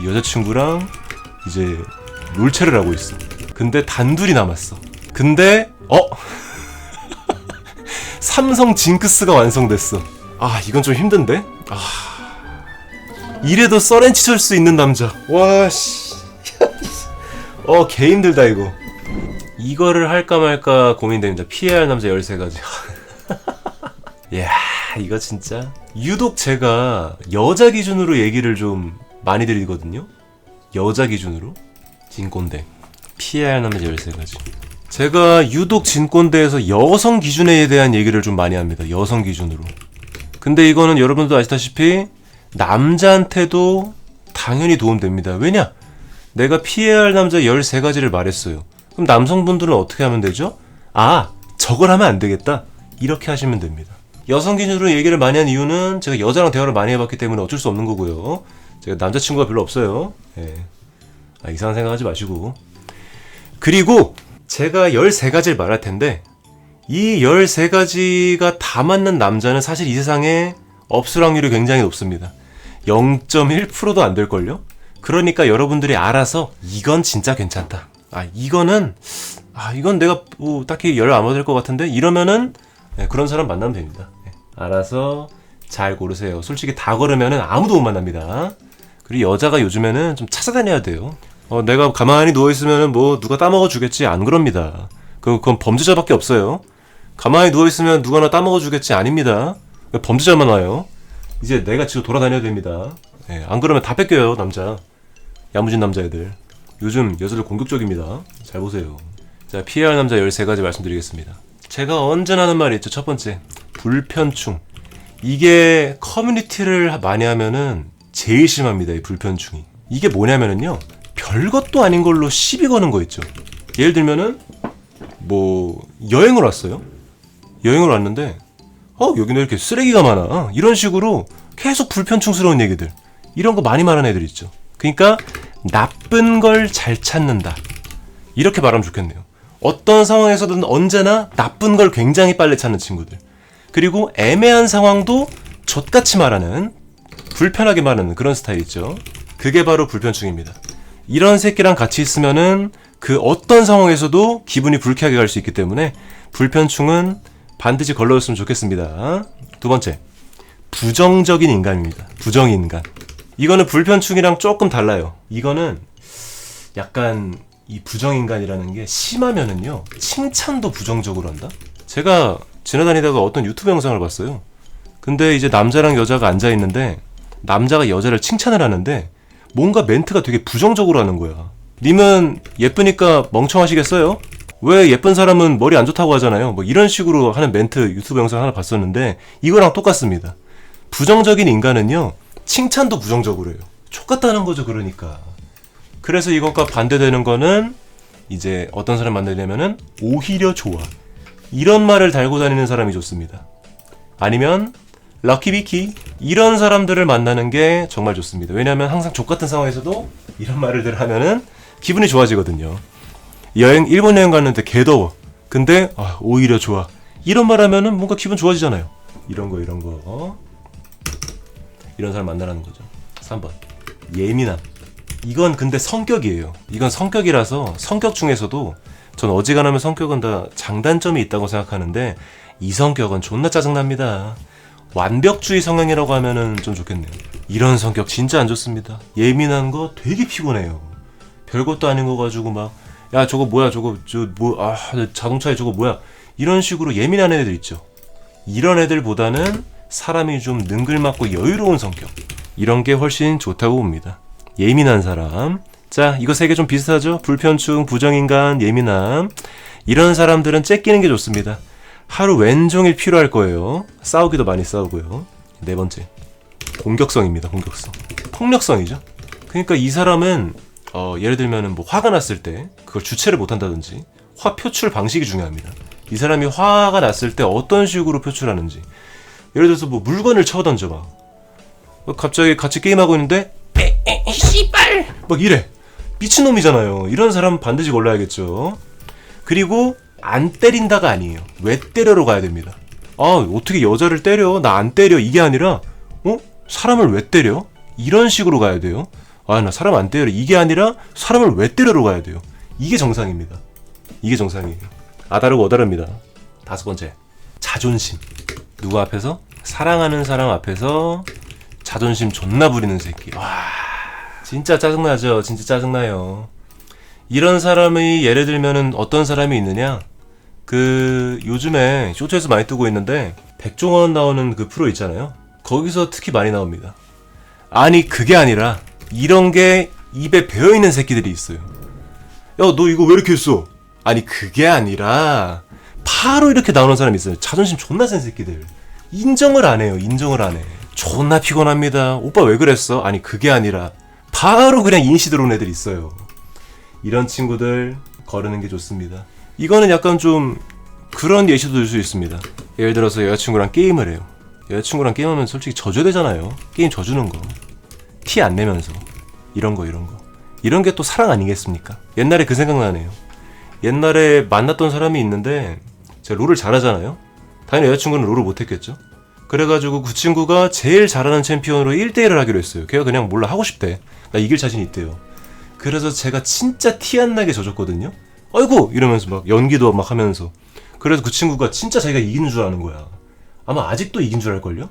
이 여자친구랑 이제 롤체를 하고 있어. 근데 단둘이 남았어. 근데 어 삼성 징크스가 완성됐어. 아 이건 좀 힘든데? 아 이래도 써렌치 칠 수 있는 남자. 와 씨. 어 개 힘들다 이거. 이거를 할까 말까 고민됩니다. 피해야 할 남자 13가지. 야 이거 진짜 유독 제가 여자 기준으로 얘기를 좀 많이 드리거든요. 여자 기준으로 진꼰대 피해야 할 남자 13가지. 제가 유독 진꼰대에서 여성 기준에 대한 얘기를 좀 많이 합니다. 여성 기준으로. 근데 이거는 여러분도 아시다시피 남자한테도 당연히 도움됩니다. 왜냐? 내가 피해야 할 남자 13가지를 말했어요. 그럼 남성분들은 어떻게 하면 되죠? 아, 저걸 하면 안 되겠다. 이렇게 하시면 됩니다. 여성 기준으로 얘기를 많이 한 이유는 제가 여자랑 대화를 많이 해봤기 때문에 어쩔 수 없는 거고요. 제가 남자친구가 별로 없어요. 예. 아, 이상한 생각하지 마시고. 그리고 제가 13가지를 말할 텐데 이 13가지가 다 맞는 남자는 사실 이 세상에 없을 확률이 굉장히 높습니다. 0.1%도 안 될걸요? 그러니까 여러분들이 알아서 이건 진짜 괜찮다. 아, 이거는, 아, 이건 내가 뭐 딱히 열 안 받을 것 같은데? 이러면은 네, 그런 사람 만나면 됩니다. 네, 알아서 잘 고르세요. 솔직히 다 걸으면은 아무도 못 만납니다. 그리고 여자가 요즘에는 좀 찾아다녀야 돼요. 어, 내가 가만히 누워있으면은 뭐 누가 따먹어 주겠지? 안 그럽니다. 그, 그건 범죄자밖에 없어요. 가만히 누워있으면 누가 나 따먹어 주겠지? 아닙니다. 범죄자만 와요. 이제 내가 지금 돌아다녀야 됩니다. 예, 안 그러면 다 뺏겨요, 남자. 야무진 남자애들. 요즘 여자들 공격적입니다. 잘 보세요. 자, 피해야 할 남자 13가지 말씀드리겠습니다. 제가 언제나 하는 말이 있죠. 첫 번째, 불편충. 이게 커뮤니티를 많이 하면은 제일 심합니다. 이 불편충이. 이게 뭐냐면은요. 별것도 아닌 걸로 시비 거는 거 있죠. 예를 들면은 뭐 여행을 왔어요. 여행을 왔는데 어 여기는 왜 이렇게 쓰레기가 많아 이런 식으로 계속 불편충스러운 얘기들 이런 거 많이 말하는 애들 있죠 그러니까 나쁜 걸 잘 찾는다 이렇게 말하면 좋겠네요 어떤 상황에서든 언제나 나쁜 걸 굉장히 빨리 찾는 친구들 그리고 애매한 상황도 젖같이 말하는 불편하게 말하는 그런 스타일 있죠 그게 바로 불편충입니다 이런 새끼랑 같이 있으면은 그 어떤 상황에서도 기분이 불쾌하게 갈 수 있기 때문에 불편충은 반드시 걸러줬으면 좋겠습니다. 두 번째, 부정적인 인간입니다. 부정인간. 이거는 불편충이랑 조금 달라요. 이거는 약간 이 부정인간이라는 게 심하면은요, 칭찬도 부정적으로 한다? 제가 지나다니다가 어떤 유튜브 영상을 봤어요. 근데 이제 남자랑 여자가 앉아있는데, 남자가 여자를 칭찬을 하는데, 뭔가 멘트가 되게 부정적으로 하는 거야. 님은 예쁘니까 멍청하시겠어요? 왜 예쁜 사람은 머리 안 좋다고 하잖아요. 뭐 이런 식으로 하는 멘트 유튜브 영상 하나 봤었는데 이거랑 똑같습니다. 부정적인 인간은요 칭찬도 부정적으로 해요. 촉같다는 거죠 그러니까. 그래서 이것과 반대되는 거는 이제 어떤 사람 만나려면은 오히려 좋아. 이런 말을 달고 다니는 사람이 좋습니다. 아니면 럭키비키 이런 사람들을 만나는 게 정말 좋습니다. 왜냐하면 항상 족 같은 상황에서도 이런 말을 하면은 기분이 좋아지거든요. 여행 일본 여행 갔는데 개 더워. 근데 아, 오히려 좋아. 이런 말 하면은 뭔가 기분 좋아지잖아요. 이런 거 이런 거. 어? 이런 사람 만나라는 거죠. 3번. 예민함. 이건 근데 성격이에요. 이건 성격이라서 성격 중에서도 전 어지간하면 성격은 다 장단점이 있다고 생각하는데 이 성격은 존나 짜증납니다. 완벽주의 성향이라고 하면은 좀 좋겠네요. 이런 성격 진짜 안 좋습니다. 예민한 거 되게 피곤해요. 별것도 아닌 거 가지고 막 야 저거 뭐야 저거 저 뭐 아 자동차에 저거 뭐야. 이런 식으로 예민한 애들 있죠. 이런 애들보다는 사람이 좀 능글맞고 여유로운 성격. 이런 게 훨씬 좋다고 봅니다. 예민한 사람. 자 이거 세 개 좀 비슷하죠? 불편충 부정인간 예민함. 이런 사람들은 째끼는 게 좋습니다 하루 왼종일 필요할 거예요 싸우기도 많이 싸우고요 네 번째 공격성입니다 공격성 폭력성이죠 그러니까 이 사람은 어, 예를 들면은 뭐 화가 났을 때 그걸 주체를 못 한다든지 화 표출 방식이 중요합니다. 이 사람이 화가 났을 때 어떤 식으로 표출하는지. 예를 들어서 뭐 물건을 쳐 던져 막. 어, 갑자기 같이 게임하고 있는데 씨발 막 이래. 미친놈이잖아요. 이런 사람 반드시 걸러야겠죠. 그리고 안 때린다가 아니에요. 왜 때려로 가야 됩니다. 아, 어떻게 여자를 때려? 나 안 때려. 이게 아니라 어? 사람을 왜 때려? 이런 식으로 가야 돼요. 아 나 사람 안 때려 이게 아니라 사람을 왜 때려러 가야 돼요 이게 정상입니다 이게 정상이에요 아다르고 어다릅니다 다섯 번째 자존심 누구 앞에서 사랑하는 사람 앞에서 자존심 존나 부리는 새끼 와 진짜 짜증나죠 진짜 짜증나요 이런 사람이 예를 들면은 어떤 사람이 있느냐 그 요즘에 쇼츠에서 많이 뜨고 있는데 백종원 나오는 그 프로 있잖아요 거기서 특히 많이 나옵니다 아니 그게 아니라 이런 게 입에 배어 있는 새끼들이 있어요. 야 너 이거 왜 이렇게 했어? 아니 그게 아니라 바로 이렇게 나오는 사람이 있어요. 자존심 존나 센 새끼들. 인정을 안 해요. 인정을 안 해. 존나 피곤합니다. 오빠 왜 그랬어? 아니 그게 아니라 바로 그냥 인시 들어온 애들 있어요. 이런 친구들 거르는 게 좋습니다. 이거는 약간 좀 그런 예시도 들 수 있습니다. 예를 들어서 여자친구랑 게임을 해요. 여자친구랑 게임하면 솔직히 져줘야 되잖아요. 게임 져주는 거. 티 안 내면서. 이런 거, 이런 거. 이런 게 또 사랑 아니겠습니까? 옛날에 그 생각나네요. 옛날에 만났던 사람이 있는데, 제가 롤을 잘하잖아요? 당연히 여자친구는 롤을 못했겠죠? 그래가지고 그 친구가 제일 잘하는 챔피언으로 1대1을 하기로 했어요. 걔가 그냥 몰라 하고 싶대. 나 이길 자신 있대요. 그래서 제가 진짜 티 안 나게 져줬거든요? 아이고! 이러면서 막 연기도 막 하면서. 그래서 그 친구가 진짜 자기가 이기는 줄 아는 거야. 아마 아직도 이긴 줄 알걸요?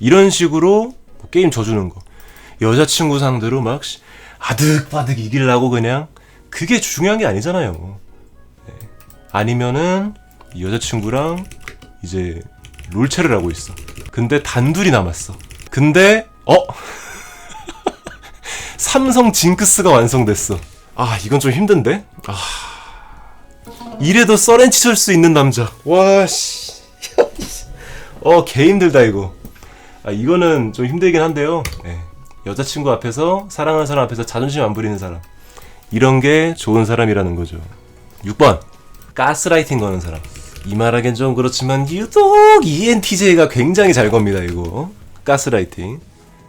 이런 식으로 뭐 게임 져주는 거. 여자친구 상대로 막 씨, 아득바득 이기려고 그냥 그게 중요한 게 아니잖아요. 네. 아니면은 이 여자친구랑 이제 롤체를 하고 있어. 근데 단둘이 남았어. 근데 어 삼성 징크스가 완성됐어. 아 이건 좀 힘든데? 아 이래도 썰렌치 칠 수 있는 남자. 와 씨. 어, 개 힘들다, 이거. 아, 이거는 좀 힘들긴 한데요. 네. 여자친구 앞에서, 사랑하는 사람 앞에서 자존심 안 부리는 사람. 이런 게 좋은 사람이라는 거죠. 6번. 가스라이팅 거는 사람. 이 말하기엔 좀 그렇지만, 유독 ENTJ가 굉장히 잘 겁니다, 이거. 가스라이팅.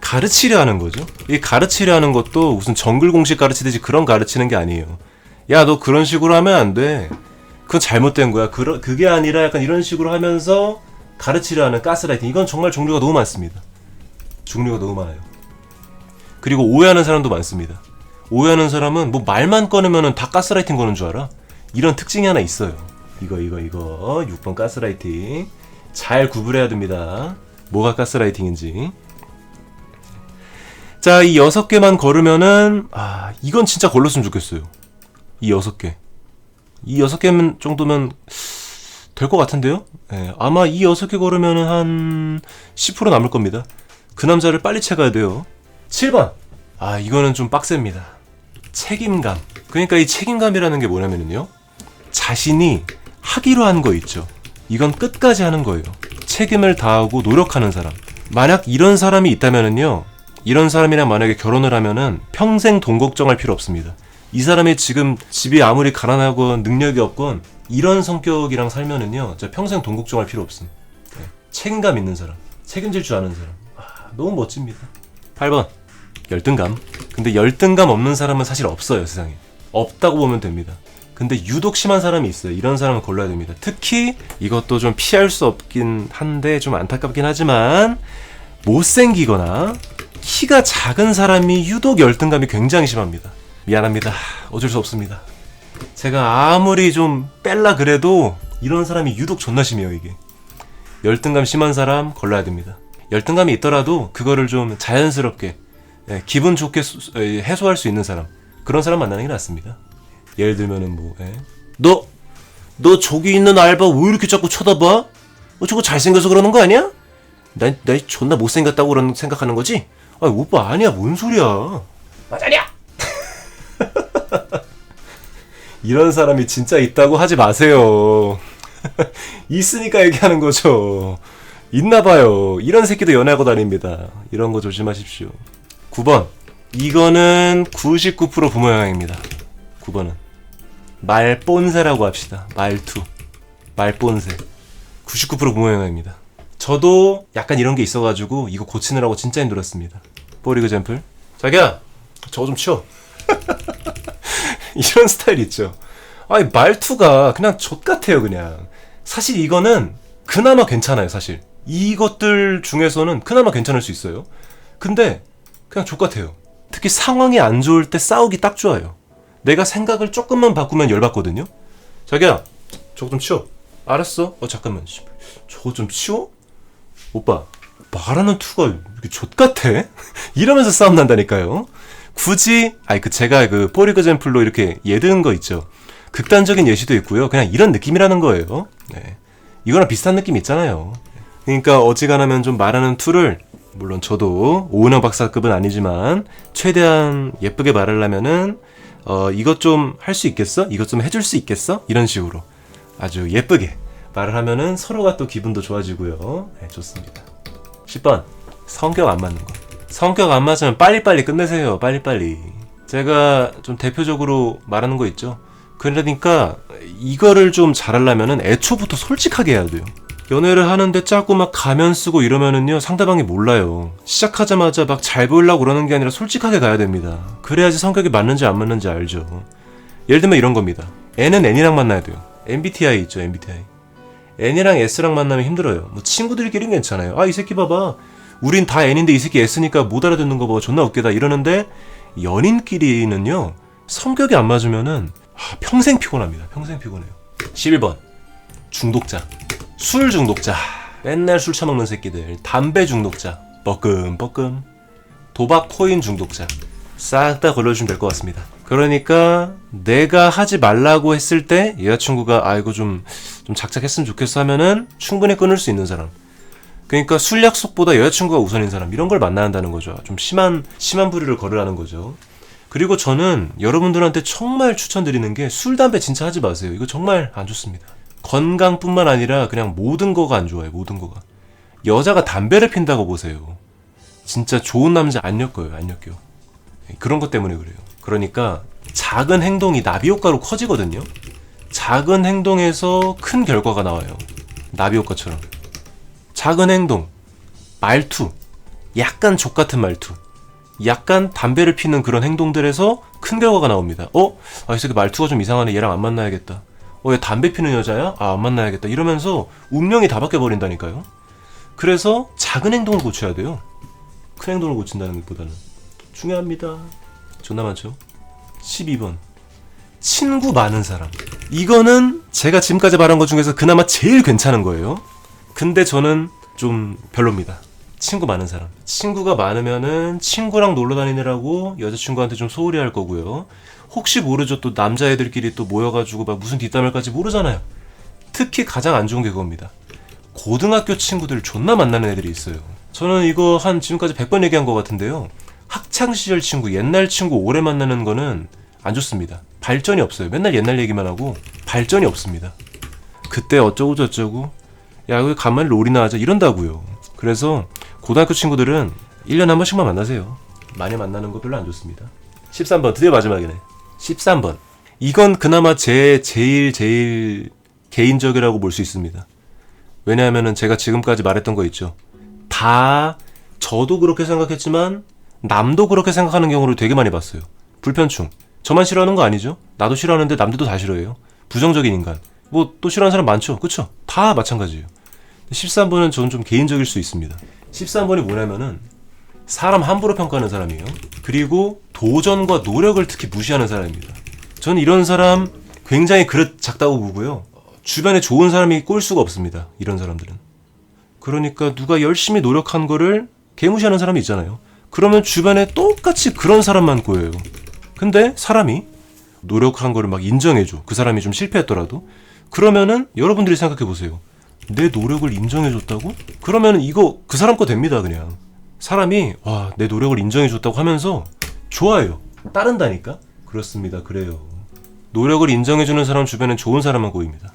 가르치려 하는 거죠. 이 가르치려 하는 것도 무슨 정글 공식 가르치듯이 그런 가르치는 게 아니에요. 야, 너 그런 식으로 하면 안 돼. 그건 잘못된 거야. 그러, 그게 아니라 약간 이런 식으로 하면서 가르치려 하는 가스라이팅 이건 정말 종류가 너무 많습니다. 종류가 너무 많아요. 그리고 오해하는 사람도 많습니다. 오해하는 사람은 뭐 말만 꺼내면은 다 가스라이팅 거는 줄 알아. 이런 특징이 하나 있어요. 이거 이거 이거 6번 가스라이팅 잘 구분해야 됩니다. 뭐가 가스라이팅인지. 자, 이 여섯 개만 걸으면은 아, 이건 진짜 걸렀으면 좋겠어요. 이 여섯 개. 이 여섯 개 정도면 될 것 같은데요? 예, 아마 이 여섯 개 걸으면 한 10% 남을 겁니다. 그 남자를 빨리 채가야 돼요. 7번. 아, 이거는 좀 빡셉니다. 책임감. 그러니까 이 책임감이라는 게 뭐냐면요. 자신이 하기로 한 거 있죠. 이건 끝까지 하는 거예요. 책임을 다하고 노력하는 사람. 만약 이런 사람이 있다면은요. 이런 사람이랑 만약에 결혼을 하면은 평생 돈 걱정할 필요 없습니다. 이 사람이 지금 집이 아무리 가난하건 능력이 없건 이런 성격이랑 살면은요, 저 평생 돈 걱정할 필요 없음. 네. 책임감 있는 사람, 책임질 줄 아는 사람. 아, 너무 멋집니다. 8번 열등감. 근데 열등감 없는 사람은 사실 없어요 세상에. 없다고 보면 됩니다. 근데 유독 심한 사람이 있어요. 이런 사람은 골라야 됩니다. 특히 이것도 좀 피할 수 없긴 한데 좀 안타깝긴 하지만 못생기거나 키가 작은 사람이 유독 열등감이 굉장히 심합니다. 미안합니다. 어쩔 수 없습니다. 제가 아무리 좀 뺄라 그래도 이런 사람이 유독 존나 심해요, 이게. 열등감 심한 사람 걸러야 됩니다. 열등감이 있더라도 그거를 좀 자연스럽게 예, 기분 좋게 수- 예, 해소할 수 있는 사람 그런 사람 만나는 게 낫습니다. 예를 들면은 뭐 예. 너, 너 저기 있는 알바 왜 이렇게 자꾸 쳐다봐? 어, 저거 잘생겨서 그러는 거 아니야? 난, 나 존나 못생겼다고 그런 생각하는 거지? 아 오빠 아니야 뭔 소리야 맞아냐? 이런 사람이 진짜 있다고 하지 마세요. 있으니까 얘기하는 거죠. 있나 봐요. 이런 새끼도 연애하고 다닙니다. 이런 거 조심하십시오. 9번. 이거는 99% 부모 영향입니다. 9번은. 말본세라고 합시다. 말투. 말본세. 99% 부모 영향입니다. 저도 약간 이런 게 있어가지고 이거 고치느라고 진짜 힘들었습니다. 포리그 잼플. 자기야, 저거 좀 치워. 이런 스타일 있죠. 아니 말투가 그냥 족 같아요 그냥. 사실 이거는 그나마 괜찮아요 사실. 이것들 중에서는 그나마 괜찮을 수 있어요. 근데 그냥 족 같아요. 특히 상황이 안 좋을 때 싸우기 딱 좋아요. 내가 생각을 조금만 바꾸면 열받거든요. 자기야, 저거 좀 치워. 알았어. 어 잠깐만. 씨, 저거 좀 치워? 오빠, 말하는 투가 이렇게 족 같아? 이러면서 싸움 난다니까요. 굳이, 아니 그 제가 그 포리그젠플로 이렇게 예드는 거 있죠. 극단적인 예시도 있고요. 그냥 이런 느낌이라는 거예요. 네. 이거랑 비슷한 느낌 있잖아요. 그러니까 어지간하면 좀 말하는 투를 물론 저도 오은영 박사급은 아니지만 최대한 예쁘게 말하려면은 어 이것 좀 할 수 있겠어? 이것 좀 해줄 수 있겠어? 이런 식으로 아주 예쁘게 말을 하면은 서로가 또 기분도 좋아지고요. 네, 좋습니다. 10번 성격 안 맞는 거. 성격 안 맞으면 빨리빨리 끝내세요. 빨리빨리. 제가 좀 대표적으로 말하는 거 있죠. 그러니까 이거를 좀 잘하려면은 애초부터 솔직하게 해야 돼요. 연애를 하는데 자꾸 막 가면 쓰고 이러면은요 상대방이 몰라요. 시작하자마자 막 잘 보이려고 그러는 게 아니라 솔직하게 가야 됩니다. 그래야지 성격이 맞는지 안 맞는지 알죠. 예를 들면 이런 겁니다. N은 N이랑 만나야 돼요. MBTI 있죠, MBTI. N이랑 S랑 만나면 힘들어요. 뭐 친구들끼리는 괜찮아요. 아, 이 새끼 봐봐. 우린 다 N인데 이 새끼 S니까 못 알아듣는 거 봐. 존나 웃기다. 이러는데 연인끼리는요. 성격이 안 맞으면은 아, 평생 피곤합니다. 평생 피곤해요. 11번. 중독자. 술 중독자. 맨날 술 처먹는 새끼들. 담배 중독자. 뻐끔뻐끔. 도박 코인 중독자. 싹 다 걸러주시면 될 것 같습니다. 그러니까 내가 하지 말라고 했을 때 여자친구가 아 이거 좀, 좀 작작했으면 좋겠어 하면은 충분히 끊을 수 있는 사람. 그러니까 술 약 속보다 여자친구가 우선인 사람 이런 걸 만나야 한다는 거죠. 좀 심한 심한 부류를 걸으라는 거죠. 그리고 저는 여러분들한테 정말 추천드리는 게 술 담배 진짜 하지 마세요. 이거 정말 안 좋습니다. 건강뿐만 아니라 그냥 모든 거가 안 좋아요. 모든 거가. 여자가 담배를 핀다고 보세요. 진짜 좋은 남자 안 엮어요. 안 엮여. 그런 것 때문에 그래요. 그러니까 작은 행동이 나비 효과로 커지거든요. 작은 행동에서 큰 결과가 나와요. 나비 효과처럼. 작은 행동, 말투, 약간 족 같은 말투, 약간 담배를 피는 그런 행동들에서 큰 결과가 나옵니다. 어? 아, 이 새끼 말투가 좀 이상하네. 얘랑 안 만나야겠다. 어, 얘 담배 피는 여자야? 아, 안 만나야겠다. 이러면서 운명이 다 바뀌어버린다니까요. 그래서 작은 행동을 고쳐야 돼요. 큰 행동을 고친다는 것보다는. 중요합니다. 존나 많죠? 12번. 친구 많은 사람. 이거는 제가 지금까지 말한 것 중에서 그나마 제일 괜찮은 거예요. 근데 저는 좀 별로입니다. 친구 많은 사람. 친구가 많으면은 친구랑 놀러 다니느라고 여자친구한테 좀 소홀히 할 거고요. 혹시 모르죠. 또 남자애들끼리 또 모여가지고 막 무슨 뒷담을까지 모르잖아요. 특히 가장 안 좋은 게 그겁니다. 고등학교 친구들 존나 만나는 애들이 있어요. 저는 이거 한 지금까지 100번 얘기한 것 같은데요. 학창시절 친구, 옛날 친구 오래 만나는 거는 안 좋습니다. 발전이 없어요. 맨날 옛날 얘기만 하고 발전이 없습니다. 그때 어쩌고 저쩌고 야, 왜 간만에 롤이나 하자 이런다고요. 그래서 고등학교 친구들은 1년에 한 번씩만 만나세요. 많이 만나는 거 별로 안 좋습니다. 13번 드디어 마지막이네. 13번. 이건 그나마 제 제일 제일 개인적이라고 볼 수 있습니다. 왜냐하면은 제가 지금까지 말했던 거 있죠. 다 저도 그렇게 생각했지만 남도 그렇게 생각하는 경우를 되게 많이 봤어요. 불편충. 저만 싫어하는 거 아니죠? 나도 싫어하는데 남들도 다 싫어해요. 부정적인 인간. 뭐 또 싫어하는 사람 많죠? 그쵸? 다 마찬가지예요. 13번은 저는 좀 개인적일 수 있습니다. 13번이 뭐냐면은 사람 함부로 평가하는 사람이에요. 그리고 도전과 노력을 특히 무시하는 사람입니다. 저는 이런 사람 굉장히 그릇 작다고 보고요. 주변에 좋은 사람이 꼴 수가 없습니다. 이런 사람들은. 그러니까 누가 열심히 노력한 거를 개무시하는 사람이 있잖아요. 그러면 주변에 똑같이 그런 사람만 꼬여요. 근데 사람이 노력한 거를 막 인정해줘. 그 사람이 좀 실패했더라도. 그러면은 여러분들이 생각해 보세요. 내 노력을 인정해줬다고? 그러면 이거 그 사람 거 됩니다, 그냥. 사람이, 와, 내 노력을 인정해줬다고 하면서 좋아요. 따른다니까? 그렇습니다. 그래요. 노력을 인정해주는 사람 주변엔 좋은 사람만 보입니다.